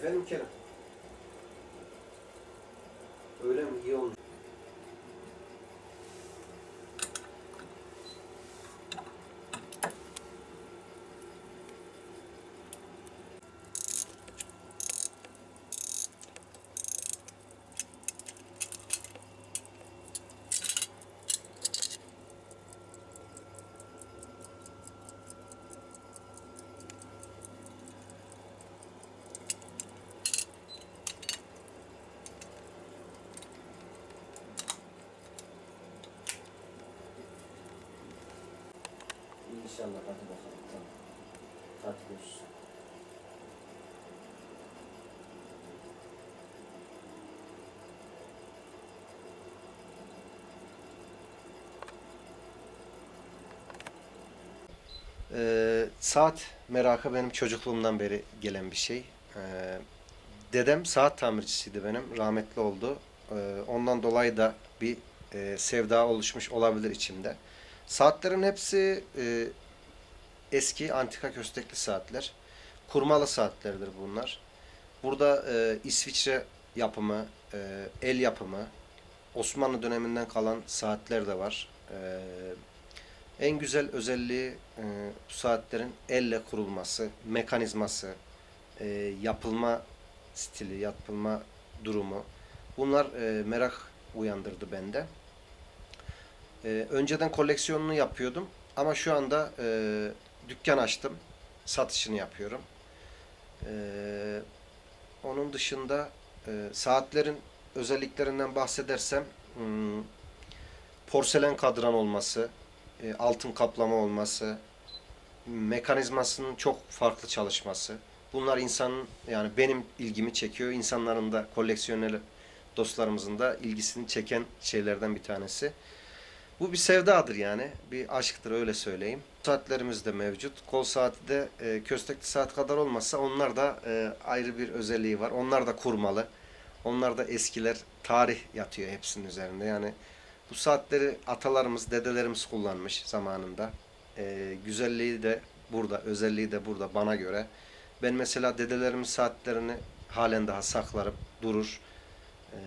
Efendim Kerem? Öyle mi? İyi olmuş. İnşallah hadi bakalım. Tamam. Hadi görüşürüz. Ee, saat merakı benim çocukluğumdan beri gelen bir şey. Ee, dedem saat tamircisiydi benim. Rahmetli oldu. Ee, ondan dolayı da bir e, sevda oluşmuş olabilir içimde. Saatlerin hepsi e, eski antika köstekli saatler. Kurmalı saatlerdir bunlar. Burada e, İsviçre yapımı, e, el yapımı, Osmanlı döneminden kalan saatler de var. E, en güzel özelliği e, bu saatlerin elle kurulması, mekanizması, e, yapılma stili, yapılma durumu. Bunlar e, merak uyandırdı bende. E, önceden koleksiyonunu yapıyordum ama şu anda e, dükkan açtım, satışını yapıyorum. E, onun dışında e, saatlerin özelliklerinden bahsedersem hmm, porselen kadran olması, e, altın kaplama olması, mekanizmasının çok farklı çalışması. Bunlar insanın yani benim ilgimi çekiyor. İnsanların da koleksiyoner dostlarımızın da ilgisini çeken şeylerden bir tanesi. Bu bir sevdadır yani. Bir aşktır öyle söyleyeyim. Saatlerimiz de mevcut. Kol saati de e, köstekli saat kadar olmasa onlar da e, ayrı bir özelliği var. Onlar da kurmalı. Onlar da eskiler tarih yatıyor hepsinin üzerinde. Yani bu saatleri atalarımız, dedelerimiz kullanmış zamanında. E, güzelliği de burada, özelliği de burada bana göre. Ben mesela dedelerimin saatlerini halen daha saklarım, durur. E,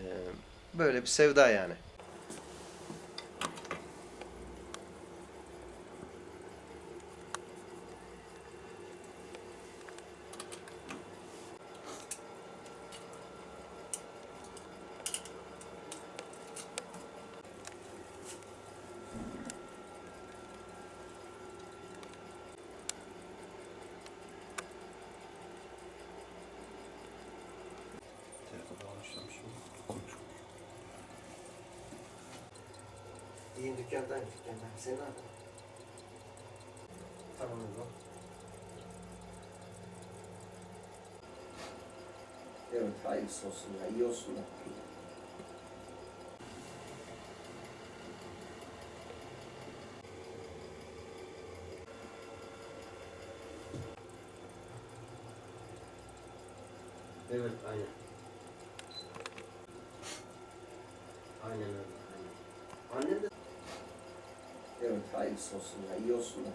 böyle bir sevda yani. İyiyim dükkandayım dükkandayım. Sen ne yapıyorsun? Tamam oğlum. Evet hayırlısı olsun ya iyi olsun da. Evet aynen. Aynen öyle. Aynen. Annem de Evet hayırlısı olsun ya iyi olsun da.